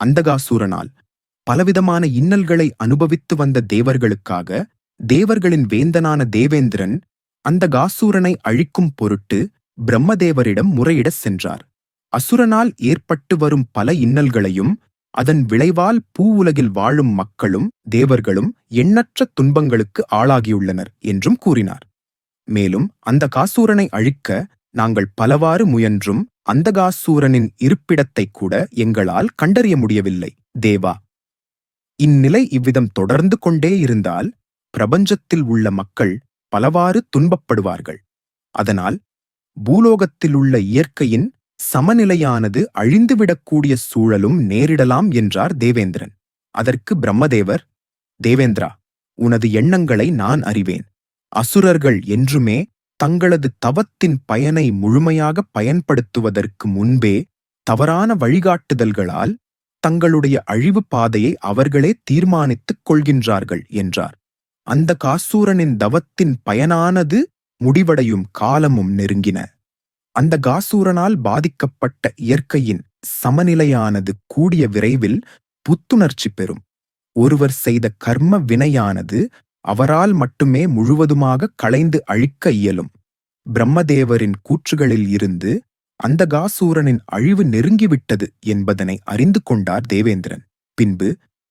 அந்தகாசூரனால் பலவிதமான இன்னல்களை அனுபவித்து வந்த தேவர்களுக்காக தேவர்களின் வேந்தனான தேவேந்திரன் அந்த காசூரனை அழிக்கும் பொருட்டு பிரம்மதேவரிடம் முறையிடச் சென்றார். அசுரனால் ஏற்பட்டு வரும் பல இன்னல்களையும் அதன் விளைவால் பூவுலகில் வாழும் மக்களும் தேவர்களும் எண்ணற்ற துன்பங்களுக்கு ஆளாகியுள்ளனர் என்றும் கூறினார். மேலும் அந்த காசூரனை அழிக்க நாங்கள் பலவாறு முயன்றும் அந்தகாசூரனின் இருப்பிடத்தை கூட எங்களால் கண்டறிய முடியவில்லை. தேவா இந்நிலை இவ்விதம் தொடர்ந்து கொண்டே இருந்தால் பிரபஞ்சத்தில் உள்ள மக்கள் பலவாறு துன்பப்படுவார்கள். அதனால் பூலோகத்தில் உள்ள இயற்கையின் சமநிலையானது அழிந்துவிடக்கூடிய சூழலும் நேரிடலாம் என்றார் தேவேந்திரன். அதற்கு பிரம்மதேவர் தேவேந்திரா உனது எண்ணங்களை நான் அறிவேன். அசுரர்கள் என்றுமே தங்களது தவத்தின் பயனை முழுமையாக பயன்படுத்துவதற்கு முன்பே தவறான வழிகாட்டுதல்களால் தங்களுடைய அழிவு பாதையை அவர்களே தீர்மானித்துக் கொள்கின்றார்கள் என்றார். அந்த காசூரனின் தவத்தின் பயனானது முடிவடையும் காலமும் நெருங்கின. அந்த காசூரனால் பாதிக்கப்பட்ட இயற்கையின் சமநிலையானது கூடிய விரைவில் புத்துணர்ச்சி பெறும். ஒருவர் செய்த கர்ம வினையானது அவரால் மட்டுமே முழுவதுமாக களைந்து அழிக்க இயலும். பிரம்மதேவரின் கூற்றுகளில் இருந்து அந்த காசூரனின் அழிவு நெருங்கிவிட்டது என்பதனை அறிந்து கொண்டார் தேவேந்திரன். பின்பு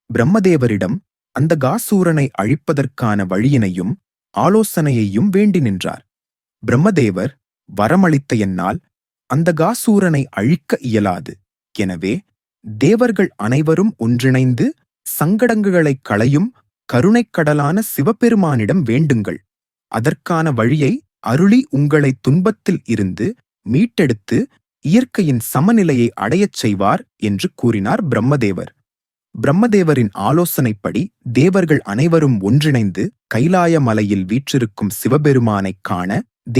பிரம்மதேவரிடம் அந்த காசூரனை அழிப்பதற்கான வழியினையும் ஆலோசனையையும் வேண்டி நின்றார். பிரம்மதேவர் வரமளித்த என்னால் அந்த காசூரனை அழிக்க இயலாது. எனவே தேவர்கள் அனைவரும் ஒன்றிணைந்து சங்கடங்குகளைக் களையும் கருணைக்கடலான சிவபெருமானிடம் வேண்டுங்கள். அதற்கான வழியை அருளி உங்களை துன்பத்தில் இருந்து மீட்டெடுத்து இயற்கையின் சமநிலையை அடையச் செய்வார் என்று கூறினார் பிரம்மதேவர். பிரம்மதேவரின் ஆலோசனைப்படி தேவர்கள் அனைவரும் ஒன்றிணைந்து கைலாய மலையில் வீற்றிருக்கும் சிவபெருமானைக் காண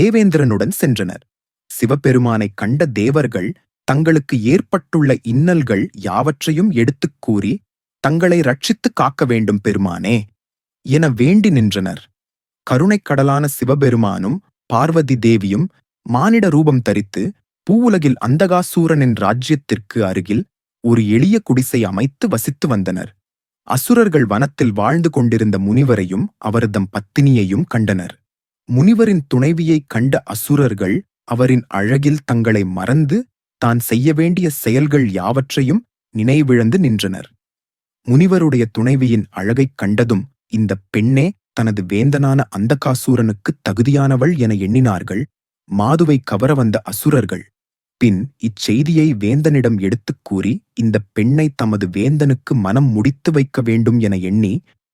தேவேந்திரனுடன் சென்றனர். சிவபெருமானைக் கண்ட தேவர்கள் தங்களுக்கு ஏற்பட்டுள்ள இன்னல்கள் யாவற்றையும் எடுத்துக் கூறி தங்களை ரட்சித்துக் காக்க வேண்டும் பெருமானே என வேண்டி நின்றனர். கருணைக்கடலான சிவபெருமானும் பார்வதி தேவியும் மானிட ரூபம் தரித்து பூவுலகில் அந்தகாசூரனின் ராஜ்யத்திற்கு அருகில் ஒரு எளிய குடிசை அமைத்து வசித்து வந்தனர். அசுரர்கள் வனத்தில் வாழ்ந்து கொண்டிருந்த முனிவரையும் அவரதம் பத்தினியையும் கண்டனர். முனிவரின் துணைவியைக் கண்ட அசுரர்கள் அவரின் அழகில் தங்களை மறந்து தான் செய்ய வேண்டிய செயல்கள் யாவற்றையும் நினைவிழந்து நின்றனர். முனிவருடைய துணைவியின் அழகைக் கண்டதும் இந்தப் பெண்ணே தனது வேந்தனான அந்தகாசூரனுக்குத் தகுதியானவள் என எண்ணினார்கள். மாதுவை கவர வந்த அசுரர்கள். பின் இச்செய்தியை வேந்தனிடம் எடுத்துக் கூறி இந்தப் பெண்ணை தமது வேந்தனுக்கு மனம் முடித்து வைக்க வேண்டும் என எண்ணி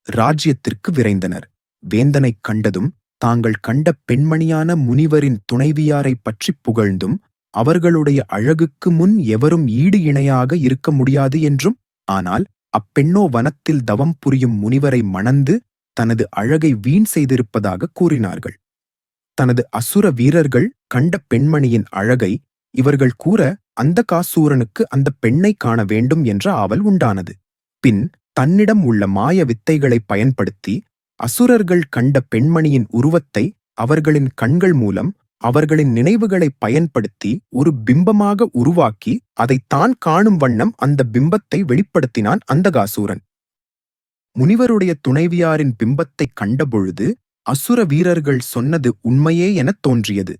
ராஜ்யத்திற்கு விரைந்தனர். வேந்தனைக் கண்டதும் தாங்கள் கண்ட பெண்மணியான முனிவரின் துணைவியாரைப் பற்றி புகழ்ந்தும் அவர்களுடைய அழகுக்கு முன் எவரும் ஈடு இணையாக இருக்க முடியாது என்றும் ஆனால் அப்பெண்ணோ வனத்தில் தவம் புரியும் முனிவரை மணந்து தனது அழகை வீண் செய்திருப்பதாக கூறினார்கள். தனது அசுர வீரர்கள் கண்ட பெண்மணியின் அழகை இவர்கள் கூற அந்த காசூரனுக்கு அந்த பெண்ணை காண வேண்டும் என்ற ஆவல் உண்டானது. பின் தன்னிடம் உள்ள மாய வித்தைகளை பயன்படுத்தி அசுரர்கள் கண்ட பெண்மணியின் உருவத்தை அவர்களின் கண்கள் மூலம் அவர்களின் நினைவுகளை பயன்படுத்தி ஒரு பிம்பமாக உருவாக்கி அதை தான் காணும் வண்ணம் அந்த பிம்பத்தை வெளிப்படுத்தினான் அந்தகாசூரன். முனிவருடைய துணைவியாரின் பிம்பத்தைக் கண்டபொழுது அசுர வீரர்கள் சொன்னது உண்மையே எனத் தோன்றியது.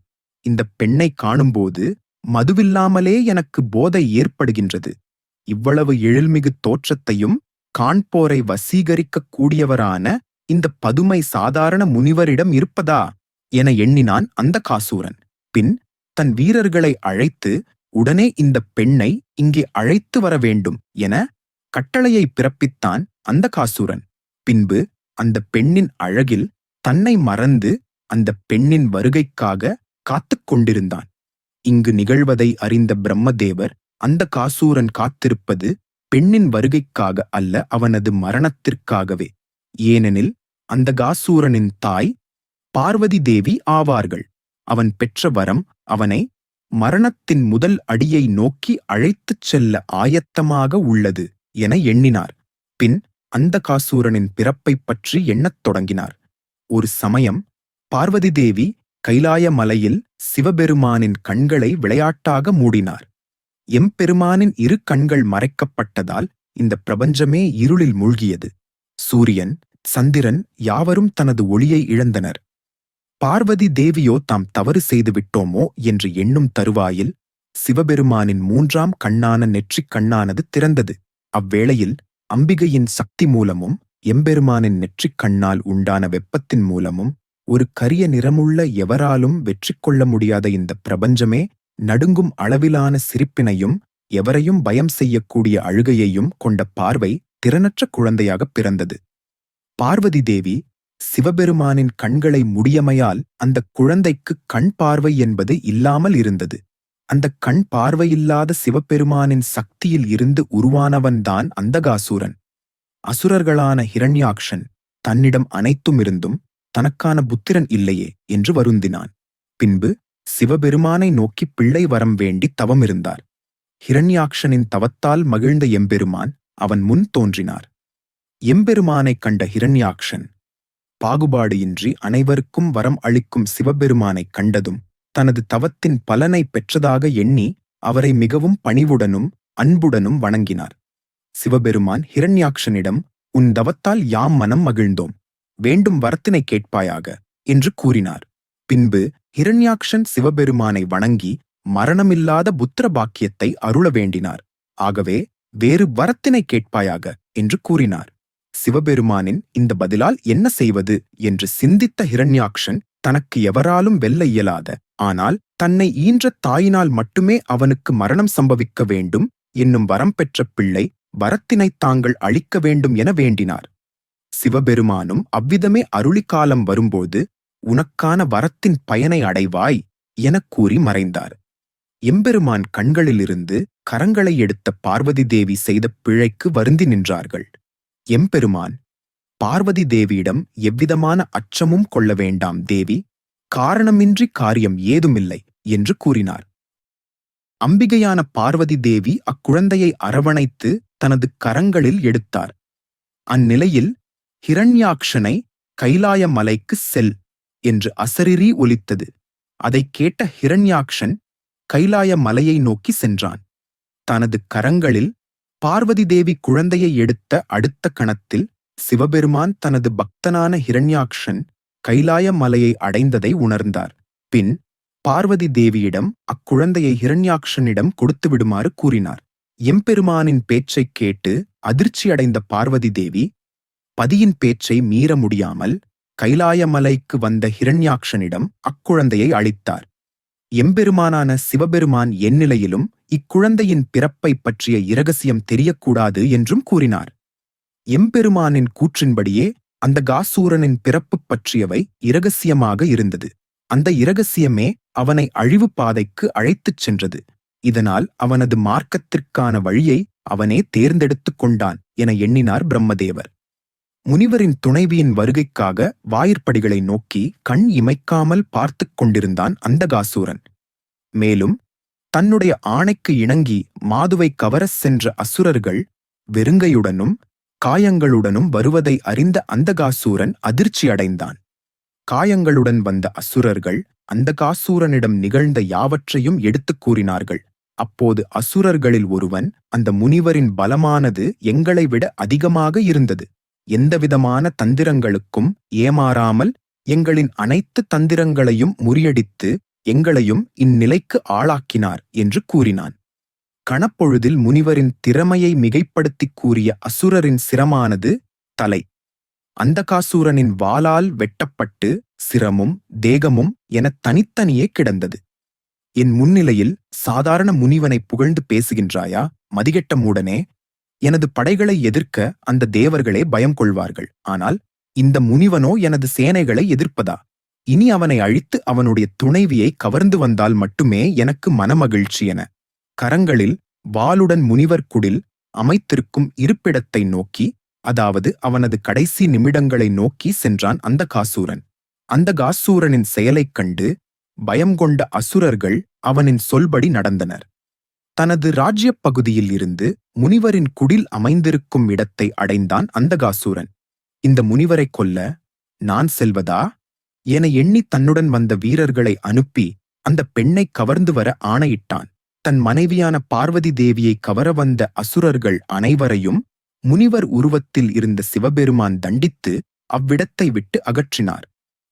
இந்த பெண்ணை காணும்போது மதுவில்லாமலே எனக்கு போதை ஏற்படுகின்றது. இவ்வளவு எழில்மிகு தோற்றத்தையும் காண்போரை வசீகரிக்கக் கூடியவரான இந்த பதுமை சாதாரண முனிவரிடம் இருப்பதா? என எண்ணினான் அந்த காசூரன். பின் தன் வீரர்களை அழைத்து உடனே இந்த பெண்ணை இங்கே அழைத்து வர வேண்டும் என கட்டளையை பிறப்பித்தான் அந்த காசூரன். பின்பு அந்த பெண்ணின் அழகில் தன்னை மறந்து அந்த பெண்ணின் வருகைக்காக காத்துக் கொண்டிருந்தான். இங்கு நிகழ்வதை அறிந்த பிரம்மதேவர் அந்த காசூரன் காத்திருப்பது பெண்ணின் வருகைக்காக அல்ல அவனது மரணத்திற்காகவே. ஏனெனில் அந்த காசூரனின் தாய் பார்வதி தேவி ஆவார்கள். அவன் பெற்ற வரம் அவனை மரணத்தின் முதல் அடியை நோக்கி அழைத்துச் செல்ல ஆயத்தமாக உள்ளது என எண்ணினார். பின் அந்த காசூரனின் பிறப்பைப் பற்றி எண்ணத் தொடங்கினார். ஒரு சமயம் பார்வதி தேவி கைலாய மலையில் சிவபெருமானின் கண்களை விளையாட்டாக மூடினார். எம்பெருமானின் இரு கண்கள் மறைக்கப்பட்டதால் இந்த பிரபஞ்சமே இருளில் மூழ்கியது. சூரியன் சந்திரன் யாவரும் தனது ஒளியை இழந்தனர். பார்வதி தேவியோ தாம் தவறு செய்து விட்டோமோ என்று எண்ணும் தருவாயில் சிவபெருமானின் மூன்றாம் கண்ணான நெற்றிக் கண்ணானது திறந்தது. அவ்வேளையில் அம்பிகையின் சக்தி மூலமும் எம்பெருமானின் நெற்றிக் கண்ணால் உண்டான வெப்பத்தின் மூலமும் ஒரு கரிய நிறமுள்ள எவராலும் வெற்றி கொள்ள முடியாத இந்த பிரபஞ்சமே நடுங்கும் அளவிலான சிரிப்பினையும் எவரையும் பயம் செய்யக்கூடிய அழுகையையும் கொண்ட பார்வை திறனற்ற குழந்தையாக பிறந்தது. பார்வதி தேவி சிவபெருமானின் கண்களை முடியமையால் அந்தக் குழந்தைக்கு கண் பார்வை என்பது இல்லாமல் இருந்தது. அந்தக் கண் பார்வையில்லாத சிவபெருமானின் சக்தியில் இருந்து உருவானவன்தான் அந்தகாசூரன். அசுரர்களான ஹிரண்யாக்ஷன் தன்னிடம் அனைத்தும் இருந்தும் தனக்கான புத்திரன் இல்லையே என்று வருந்தினான். பின்பு சிவபெருமானை நோக்கி பிள்ளை வரம் வேண்டி தவமிருந்தார் ஹிரண்யாக்ஷனின் தவத்தால் மகிழ்ந்த எம்பெருமான் அவன் முன் தோன்றினார். எம்பெருமானைக் கண்ட ஹிரண்யாக்ஷன் பாகுபாடு இன்றி அனைவருக்கும் வரம் அளிக்கும் சிவபெருமானைக் கண்டதும் தனது தவத்தின் பலனை பெற்றதாக எண்ணி அவரை மிகவும் பணிவுடனும் அன்புடனும் வணங்கினார். சிவபெருமான் ஹிரண்யாக்ஷனிடம் உன் தவத்தால் யாம் மனம் மகிழ்ந்தோம். வேண்டும் வரத்தினை கேட்பாயாக என்று கூறினார். பின்பு ஹிரண்யாக்ஷன் சிவபெருமானை வணங்கி மரணமில்லாத புத்திர பாக்கியத்தை அருள வேண்டினார். ஆகவே வேறு வரத்தினை கேட்பாயாக என்று கூறினார். சிவபெருமானின் இந்த பதிலால் என்ன செய்வது என்று சிந்தித்த ஹிரண்யாக்ஷன் தனக்கு எவராலும் வெல்ல இயலாத. ஆனால் தன்னை ஈன்ற தாயினால் மட்டுமே அவனுக்கு மரணம் சம்பவிக்க வேண்டும் என்னும் வரம் பெற்ற பிள்ளை வரத்தினைத் தாங்கள் அழிக்க வேண்டும் என வேண்டினார். சிவபெருமானும் அவ்விதமே அருளிக்காலம் வரும்போது உனக்கான வரத்தின் பயனை அடைவாய் எனக் கூறி மறைந்தார். எம்பெருமான் கண்களிலிருந்து கரங்களை எடுத்த பார்வதி தேவி செய்த பிழைக்கு வருந்தி நின்றார்கள். எம்பெருமான் பார்வதி தேவியிடம் எவ்விதமான அச்சமும் கொள்ள வேண்டாம் தேவி காரணமின்றி காரியம் ஏதுமில்லை என்று கூறினார். அம்பிகையான பார்வதி தேவி அக்குழந்தையை அரவணைத்து தனது கரங்களில் எடுத்தார். அந்நிலையில் ஹிரண்யாக்ஷனை கைலாய மலைக்கு செல் என்று அசரிரி ஒலித்தது. அதைக் கேட்ட ஹிரண்யாக்ஷன் கைலாய மலையை நோக்கி சென்றான். தனது கரங்களில் பார்வதி தேவி குழந்தையை எடுத்த அடுத்த கணத்தில் சிவபெருமான் தனது பக்தனான ஹிரண்யாக்ஷன் கைலாய மலையை அடைந்ததை உணர்ந்தார். பின் பார்வதி தேவியிடம் அக்குழந்தையை ஹிரண்யாக்ஷனிடம் கொடுத்து விடுமாறு கூறினார். எம்பெருமானின் பேச்சைக் கேட்டு அதிர்ச்சியடைந்த பார்வதி தேவி பதியின் பேச்சை மீற முடியாமல் கைலாய மலைக்கு வந்த ஹிரண்யாக்ஷனிடம் அக்குழந்தையை அளித்தார். எம்பெருமானான சிவபெருமான் எந்நிலையிலும் இக்குழந்தையின் பிறப்பை பற்றிய இரகசியம் தெரியக்கூடாது என்றும் கூறினார். எம்பெருமானின் கூற்றின்படியே அந்த காசூரனின் பிறப்பு பற்றியவை இரகசியமாக இருந்தது. அந்த இரகசியமே அவனை அழிவு பாதைக்கு அழைத்துச் சென்றது. இதனால் அவனது மார்க்கத்திற்கான வழியை அவனே தேர்ந்தெடுத்துக் கொண்டான் என எண்ணினார் பிரம்மதேவர். முனிவரின் துணைவியின் வருகைக்காக வாயிற்படிகளை நோக்கி கண் இமைக்காமல் பார்த்துக் கொண்டிருந்தான் அந்தகாசூரன். மேலும் தன்னுடைய ஆணைக்கு இணங்கி மாதுவை கவரச் சென்ற அசுரர்கள் வெறுங்கையுடனும் காயங்களுடனும் வருவதை அறிந்த அந்தகாசூரன் அதிர்ச்சியடைந்தான். காயங்களுடன் வந்த அசுரர்கள் அந்தகாசூரனிடம் நிகழ்ந்த யாவற்றையும் எடுத்துக் கூறினார்கள். அப்போது அசுரர்களில் ஒருவன் அந்த முனிவரின் பலமானது எங்களை விட அதிகமாக இருந்தது. எந்தவிதமான தந்திரங்களுக்கும் ஏமாறாமல் எங்களின் அனைத்து தந்திரங்களையும் முறியடித்து எங்களையும் இந்நிலைக்கு ஆளாக்கினார் என்று கூறினான். கணப்பொழுதில் முனிவரின் திறமையை மிகைப்படுத்திக் கூறிய அசுரரின் சிரமானது தலை. அந்தகாசூரனின் வாளால் வெட்டப்பட்டு சிரமும் தேகமும் என தனித்தனியே கிடந்தது. என் முன்னிலையில் சாதாரண முனிவனை புகழ்ந்து பேசுகின்றாயா? மதிகெட்ட மூடனே எனது படைகளை எதிர்க்க அந்த தேவர்களே பயம் கொள்வார்கள். ஆனால் இந்த முனிவனோ எனது சேனைகளை எதிர்ப்பதா? இனி அவனை அழித்து அவனுடைய துணைவியை கவர்ந்து வந்தால் மட்டுமே எனக்கு மனமகிழ்ச்சி என. கரங்களில் வாளுடன் முனிவர் குடில் அமைத்திருக்கும் இருப்பிடத்தை நோக்கி அதாவது அவனது கடைசி நிமிடங்களை நோக்கி சென்றான் அந்த காசூரன். அந்த காசூரனின் செயலைக் கண்டு பயம் கொண்ட அசுரர்கள் அவனின் சொல்படி நடந்தனர். தனது ராஜ்யப் பகுதியில் இருந்து முனிவரின் குடில் அமைந்திருக்கும் இடத்தை அடைந்தான் அந்தகாசூரன். இந்த முனிவரைக் கொல்ல நான் செல்வதா? என எண்ணி தன்னுடன் வந்த வீரர்களை அனுப்பி அந்த பெண்ணை கவர்ந்து வர ஆணையிட்டான். தன் மனைவியான பார்வதி தேவியை கவர வந்த அசுரர்கள் அனைவரையும் முனிவர் உருவத்தில் இருந்த சிவபெருமான் தண்டித்து அவ்விடத்தை விட்டு அகற்றினார்.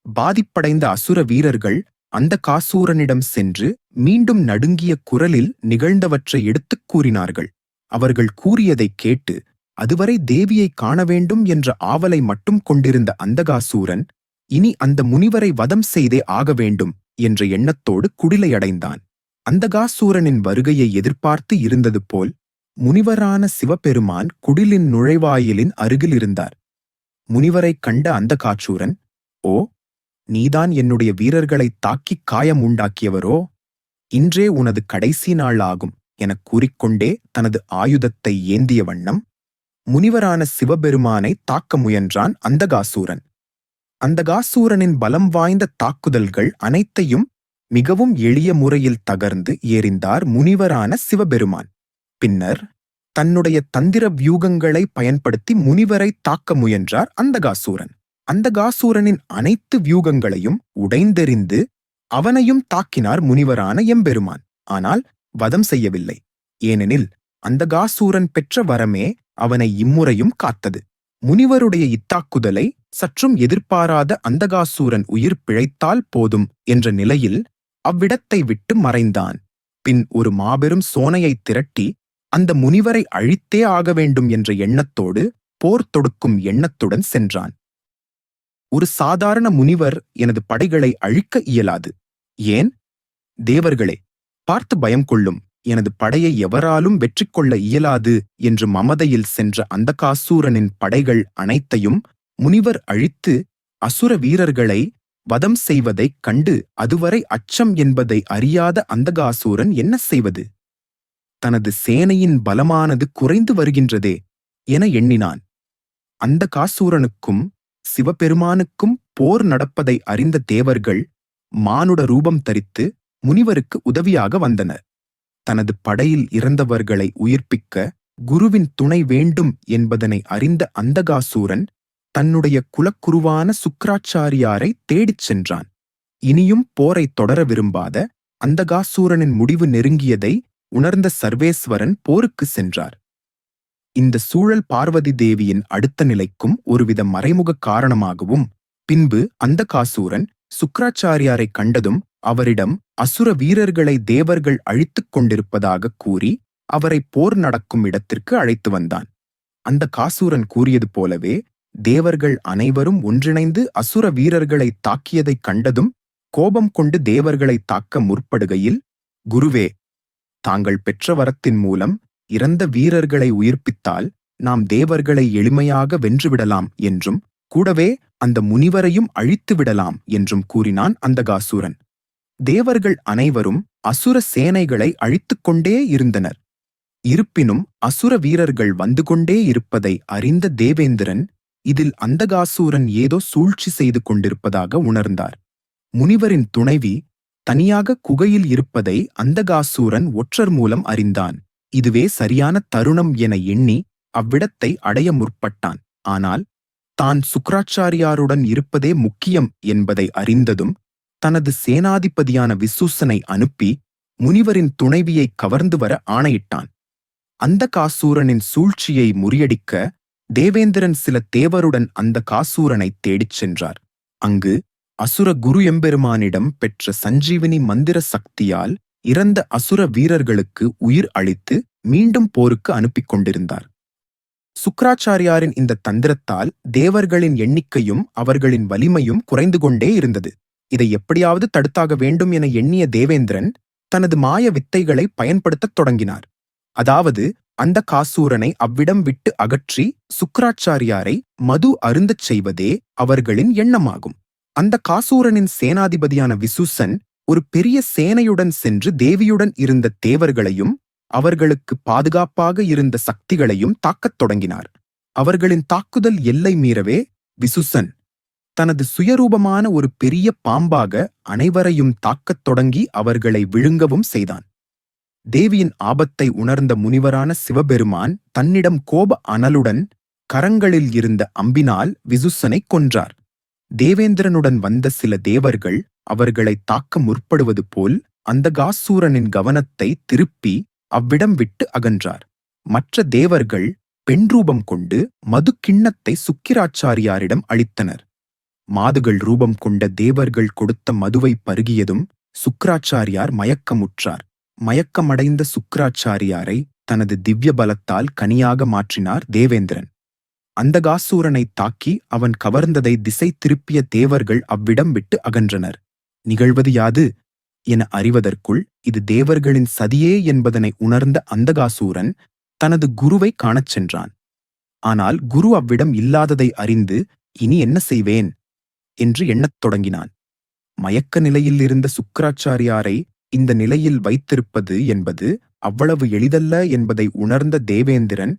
பாதிப்படைந்த அசுர வீரர்கள் அந்த காசூரனிடம் சென்று மீண்டும் நடுங்கிய குரலில் நிகழ்ந்தவற்றை எடுத்துக் கூறினார்கள். அவர்கள் கூறியதைக் கேட்டு அதுவரை தேவியை காண வேண்டும் என்ற ஆவலை மட்டும் கொண்டிருந்த அந்தகாசூரன் இனி அந்த முனிவரை வதம் செய்தே ஆக வேண்டும் என்ற எண்ணத்தோடு குடிலையடைந்தான். அந்தகாசூரனின் வருகையை எதிர்பார்த்து இருந்தது போல் முனிவரான சிவபெருமான் குடிலின் நுழைவாயிலின் அருகில் இருந்தார். முனிவரைக் கண்ட அந்தகாசூரன் ஓ நீதான் என்னுடைய வீரர்களைத் தாக்கிக் காயம் உண்டாக்கியவரோ இன்றே உனது கடைசி நாள் ஆகும் எனக் கூறிக்கொண்டே தனது ஆயுதத்தை ஏந்திய வண்ணம் முனிவரான சிவபெருமானை தாக்க முயன்றான் அந்தகாசூரன். அந்தகாசூரனின் பலம் வாய்ந்த தாக்குதல்கள் அனைத்தையும் மிகவும் எளிய முறையில் தகர்ந்து எறிந்தார் முனிவரான சிவபெருமான். பின்னர் தன்னுடைய தந்திர வியூகங்களை பயன்படுத்தி முனிவரை தாக்க முயன்றார் அந்தகாசூரன். அந்தகாசூரனின் அனைத்து வியூகங்களையும் உடைந்தெறிந்து அவனையும் தாக்கினார் முனிவரான எம்பெருமான். ஆனால் வதம் செய்யவில்லை. ஏனெனில் அந்தகாசூரன் பெற்ற வரமே அவனை இம்முறையும் காத்தது. முனிவருடைய இத்தாக்குதலை சற்றும் எதிர்பாராத அந்தகாசூரன் உயிர் பிழைத்தால் போதும் என்ற நிலையில் அவ்விடத்தை விட்டு மறைந்தான். பின் ஒரு மாபெரும் சோனையைத் திரட்டி அந்த முனிவரை அழித்தே ஆக வேண்டும் என்ற எண்ணத்தோடு போர் தொடுக்கும் எண்ணத்துடன் சென்றான். ஒரு சாதாரண முனிவர் எனது படைகளை அழிக்க இயலாது. ஏன்? தேவர்களே பார்த்து பயம் கொள்ளும். எனது படையை எவராலும் வெற்றி கொள்ள இயலாது என்று மமதையில் சென்ற அந்தகாசூரனின் படைகள் அனைத்தையும் முனிவர் அழித்து அசுர வீரர்களை வதம் செய்வதைக் கண்டு அதுவரை அச்சம் என்பதை அறியாத அந்தகாசூரன் என்ன செய்வது? தனது சேனையின் பலமானது குறைந்து வருகின்றதே என எண்ணினான். அந்த காசூரனுக்கும் சிவபெருமானுக்கும் போர் நடப்பதை அறிந்த தேவர்கள் மானுட ரூபம் தரித்து முனிவருக்கு உதவியாக வந்தனர். தனது படையில் இறந்தவர்களை உயிர்ப்பிக்க குருவின் துணை வேண்டும் என்பதனை அறிந்த அந்தகாசூரன் தன்னுடைய குலக்குருவான சுக்ராச்சாரியாரை தேடிச் சென்றான். இனியும் போரைத் தொடர விரும்பாத அந்தகாசூரனின் முடிவு நெருங்கியதை உணர்ந்த சர்வேஸ்வரன் போருக்கு சென்றார். இந்த சூழல் பார்வதி தேவியின் அடுத்த நிலைக்கும் ஒருவித மறைமுக காரணமாகவும் பின்பு அந்தகாசூரன் சுக்ராச்சாரியாரைக் கண்டதும் அவரிடம் அசுர வீரர்களை தேவர்கள் அழித்துக் கொண்டிருப்பதாக கூறி அவரை போர் நடக்கும் இடத்திற்கு அழைத்து வந்தான். அந்த காசூரன் கூறியது போலவே தேவர்கள் அனைவரும் ஒன்றிணைந்து அசுர வீரர்களை தாக்கியதைக் கண்டதும் கோபம் கொண்டு தேவர்களை தாக்க முற்படுகையில் குருவே தாங்கள் பெற்ற வரத்தின் மூலம் இறந்த வீரர்களை உயிர்ப்பித்தால் நாம் தேவர்களை எளிமையாக வென்றுவிடலாம் என்றும் கூடவே அந்த முனிவரையும் அழித்து விடலாம் என்றும் கூறினான் அந்த காசூரன். தேவர்கள் அனைவரும் அசுர சேனைகளை அழித்துக் கொண்டே இருந்தனர். இருப்பினும் அசுர வீரர்கள் வந்து கொண்டே இருப்பதை அறிந்த தேவேந்திரன் இதில் அந்தகாசூரன் ஏதோ சூழ்ச்சி செய்து கொண்டிருப்பதாக உணர்ந்தார். முனிவரின் துணைவி தனியாக குகையில் இருப்பதை அந்தகாசூரன் ஒற்றர் மூலம் அறிந்தான். இதுவே சரியான தருணம் என எண்ணி அவ்விடத்தை அடைய முற்பட்டான். ஆனால் தான் சுக்ராச்சாரியாருடன் இருப்பதே முக்கியம் என்பதை அறிந்ததும் தனது சேனாதிபதியான விசூசனை அனுப்பி முனிவரின் துணைவியை கவர்ந்து வர ஆணையிட்டான். அந்த காசூரனின் சூழ்ச்சியை முறியடிக்க தேவேந்திரன் சில தேவருடன் அந்த காசூரனை தேடிச் சென்றார். அங்கு அசுர குரு எம்பெருமானிடம் பெற்ற சஞ்சீவினி மந்திர சக்தியால் இறந்த அசுர வீரர்களுக்கு உயிர் அளித்து மீண்டும் போருக்கு அனுப்பிக் கொண்டிருந்தார். சுக்ராச்சாரியாரின் இந்த தந்திரத்தால் தேவர்களின் எண்ணிக்கையும் அவர்களின் வலிமையும் குறைந்து கொண்டே இருந்தது. இதை எப்படியாவது தடுத்தாக வேண்டும் என எண்ணிய தேவேந்திரன் தனது மாய வித்தைகளை பயன்படுத்தத் தொடங்கினார். அதாவது அந்த காசூரனை அவ்விடம் விட்டு அகற்றி சுக்ராச்சாரியாரை மது அருந்தச் செய்வதே அவர்களின் எண்ணமாகும். அந்த காசூரனின் சேனாதிபதியான விசுசன் ஒரு பெரிய சேனையுடன் சென்று தேவியுடன் இருந்த தேவர்களையும் அவர்களுக்கு பாதுகாப்பாக இருந்த சக்திகளையும் தாக்கத் தொடங்கினார். அவர்களின் தாக்குதல் எல்லை மீறவே விசுசன் தனது சுயரூபமான ஒரு பெரிய பாம்பாக அனைவரையும் தாக்கத் தொடங்கி அவர்களை விழுங்கவும் செய்தான். தேவியின் ஆபத்தை உணர்ந்த முனிவரான சிவபெருமான் தன்னிடம் கோப அனலுடன் கரங்களில் இருந்த அம்பினால் விசுசனை கொன்றார். தேவேந்திரனுடன் வந்த சில தேவர்கள் அவர்களை தாக்க முற்படுவது போல் அந்த காசூரனின் கவனத்தை திருப்பி அவ்விடம் விட்டு அகன்றார். மற்ற தேவர்கள் பெண் ரூபம் கொண்டு மதுக்கிண்ணத்தை சுக்கிராச்சாரியாரிடம் அளித்தனர். மாதுகள் ரூபம் கொண்ட தேவர்கள் கொடுத்த மதுவை பருகியதும் சுக்ராச்சாரியார் மயக்கமுற்றார். மயக்கமடைந்த சுக்ராச்சாரியாரை தனது திவ்ய பலத்தால் கனியாக மாற்றினார் தேவேந்திரன். அந்தகாசூரனை தாக்கி அவன் கவர்ந்ததை திசை திருப்பிய தேவர்கள் அவ்விடம் விட்டு அகன்றனர். நிகழ்வது யாது? என அறிவதற்குள் இது தேவர்களின் சதியே என்பதனை உணர்ந்த அந்தகாசூரன் தனது குருவை காணச் சென்றான். ஆனால் குரு அவ்விடம் இல்லாததை அறிந்து இனி என்ன செய்வேன்? என்று எண்ணத் தொடங்கினான். மயக்க நிலையில் இருந்த சுக்கராச்சாரியாரை இந்த நிலையில் வைத்திருப்பது என்பது அவ்வளவு எளிதல்ல என்பதை உணர்ந்த தேவேந்திரன்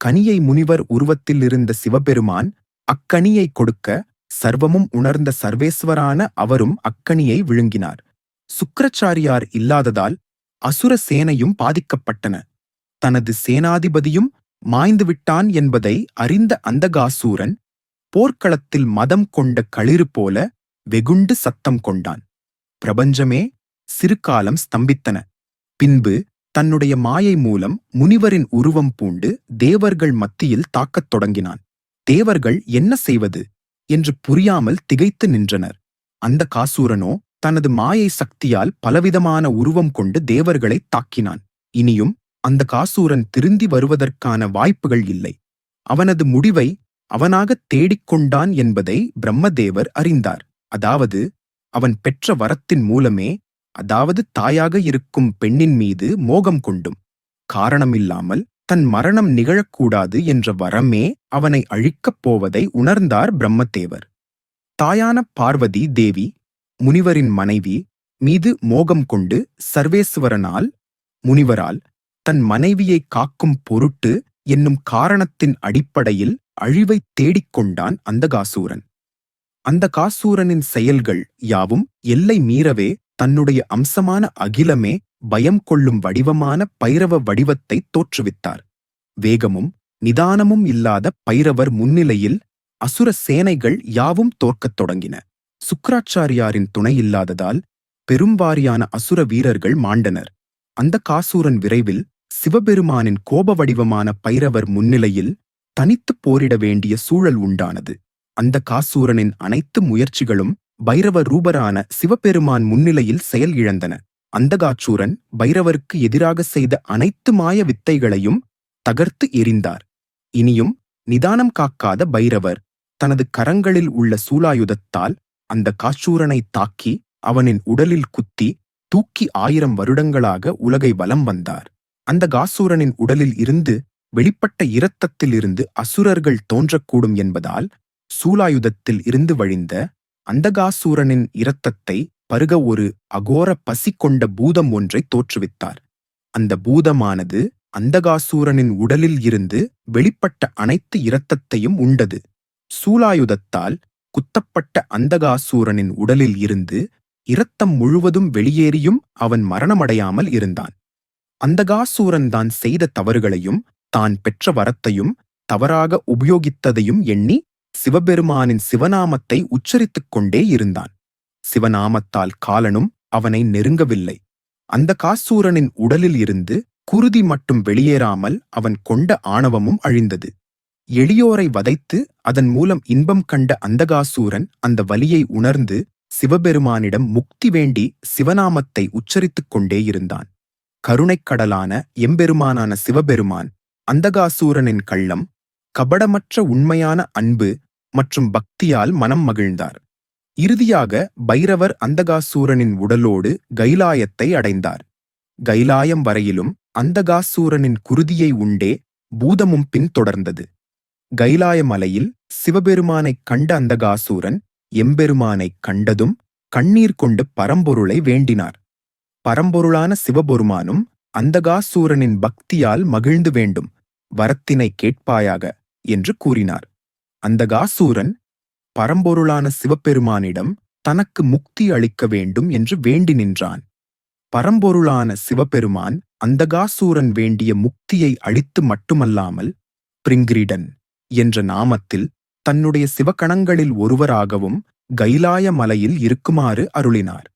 கனியை முனிவர் உருவத்தில் இருந்த சிவபெருமான் அக்கனியை கொடுக்க சர்வமும் உணர்ந்த சர்வேஸ்வரான அவரும் அக்கனியை விழுங்கினார். சுக்கராச்சாரியார் இல்லாததால் அசுர சேனையும் பாதிக்கப்பட்டன. தனது சேனாதிபதியும் மாய்ந்து விட்டான் என்பதை அறிந்த அந்தகாசூரன் போர்க்களத்தில் மதம் கொண்ட களிறு போல வெகுண்டு சத்தம் கொண்டான். பிரபஞ்சமே சிறுகாலம் ஸ்தம்பித்தன. பின்பு தன்னுடைய மாயை மூலம் முனிவரின் உருவம் பூண்டு தேவர்கள் மத்தியில் தாக்கத் தொடங்கினான். தேவர்கள் என்ன செய்வது என்று புரியாமல் திகைத்து நின்றனர். அந்த காசூரனோ தனது மாயை சக்தியால் பலவிதமான உருவம் கொண்டு தேவர்களை தாக்கினான். இனியும் அந்த காசூரன் திருந்தி வருவதற்கான வாய்ப்புகள் இல்லை. அவனது முடிவை அவனாகத் தேடிக்கொண்டான் என்பதை பிரம்மதேவர் அறிந்தார். அதாவது அவன் பெற்ற வரத்தின் மூலமே அதாவது தாயாக இருக்கும் பெண்ணின் மீது மோகம் கொண்டும் காரணமில்லாமல் தன் மரணம் நிகழக்கூடாது என்ற வரமே அவனை அழிக்கப் போவதை உணர்ந்தார் பிரம்மதேவர். தாயான பார்வதி தேவி முனிவரின் மனைவி மீது மோகம் கொண்டு சர்வேஸ்வரனால் முனிவரால் தன் மனைவியை காக்கும் பொருட்டு என்னும் காரணத்தின் அடிப்படையில் அழிவைத் தேடிக்கொண்டான் அந்த காசூரன் அந்த காசூரனின் செயல்கள் யாவும் எல்லை மீறவே தன்னுடைய அம்சமான அகிலமே பயம் கொள்ளும் வடிவமான பைரவ வடிவத்தை தோற்றுவித்தார். வேகமும் நிதானமும் இல்லாத பைரவர் முன்னிலையில் அசுர சேனைகள் யாவும் தோற்கத் தொடங்கின. சுக்கராச்சாரியாரின் துணை இல்லாததால் பெரும்வாரியான அசுர வீரர்கள் மாண்டனர். அந்த காசூரன் விரைவில் சிவபெருமானின் கோப வடிவமான பைரவர் முன்னிலையில் தனித்து போரிட வேண்டிய சூழல் உண்டானது. அந்த காசூரனின் அனைத்து முயற்சிகளும் பைரவ ரூபரான சிவபெருமான் முன்னிலையில் செயல் இழந்தன. அந்தகாச்சூரன் பைரவருக்கு எதிராக செய்த அனைத்து மாய வித்தைகளையும் தகர்த்து எறிந்தார் இனியும் நிதானம் காக்காத பைரவர் தனது கரங்களில் உள்ள சூலாயுதத்தால் அந்த காச்சூரனை தாக்கி அவனின் உடலில் குத்தி தூக்கி ஆயிரம் வருடங்களாக உலகை வலம் வந்தார். அந்த காசூரனின் உடலில் இருந்து வெளிப்பட்ட இரத்தத்திலிருந்து அசுரர்கள் தோன்றக்கூடும் என்பதால் சூலாயுதத்தில் இருந்து வழிந்த அந்தகாசூரனின் இரத்தத்தை பருக ஒரு அகோர பசி கொண்ட பூதம் ஒன்றை தோற்றுவித்தார். அந்த பூதமானது அந்தகாசூரனின் உடலில் இருந்து வெளிப்பட்ட அனைத்து இரத்தத்தையும் உண்டது. சூலாயுதத்தால் குத்தப்பட்ட அந்தகாசூரனின் உடலில் இருந்து இரத்தம் முழுவதும் வெளியேறியும் அவன் மரணமடையாமல் இருந்தான். அந்தகாசூரன் தான் செய்த தவறுகளையும் தான் பெற்ற வரத்தையும் தவறாக உபயோகித்ததையும் எண்ணி சிவபெருமானின் சிவநாமத்தை உச்சரித்துக் கொண்டே இருந்தான். சிவநாமத்தால் காலனும் அவனை நெருங்கவில்லை. அந்த காசூரனின் உடலில் இருந்து குருதி மட்டும் வெளியேறாமல் அவன் கொண்ட ஆணவமும் அழிந்தது. எளியோரை வதைத்து அதன் மூலம் இன்பம் கண்ட அந்தகாசூரன் அந்த வலியை உணர்ந்து சிவபெருமானிடம் முக்தி வேண்டி சிவநாமத்தை உச்சரித்துக் கொண்டே இருந்தான் கருணைக்கடலான எம்பெருமானான சிவபெருமான் அந்தகாசூரனின் கள்ளம் கபடமற்ற உண்மையான அன்பு மற்றும் பக்தியால் மனம் மகிழ்ந்தார். இறுதியாக பைரவர் அந்தகாசூரனின் உடலோடு கைலாயத்தை அடைந்தார். கைலாயம் வரையிலும் அந்தகாசூரனின் குருதியை உண்டே பூதமும் பின்தொடர்ந்தது கைலாய மலையில் சிவபெருமானைக் கண்ட அந்தகாசூரன் எம்பெருமானைக் கண்டதும் கண்ணீர் கொண்டு பரம்பொருளை வேண்டினார். பரம்பொருளான சிவபெருமானும் அந்தகாசூரனின் பக்தியால் மகிழ்ந்து வேண்டும். வரத்தினை கேட்பாயாக என்று கூறினார். அந்தகாசூரன் பரம்பொருளான சிவபெருமானிடம் தனக்கு முக்தி அளிக்க வேண்டும் என்று வேண்டி நின்றான். பரம்பொருளான சிவபெருமான் அந்தகாசூரன் வேண்டிய முக்தியை அளித்து மட்டுமல்லாமல் பிரிங்கிரிடன் என்ற நாமத்தில் தன்னுடைய சிவகணங்களில் ஒருவராகவும் கைலாய மலையில் இருக்குமாறு அருளினார்.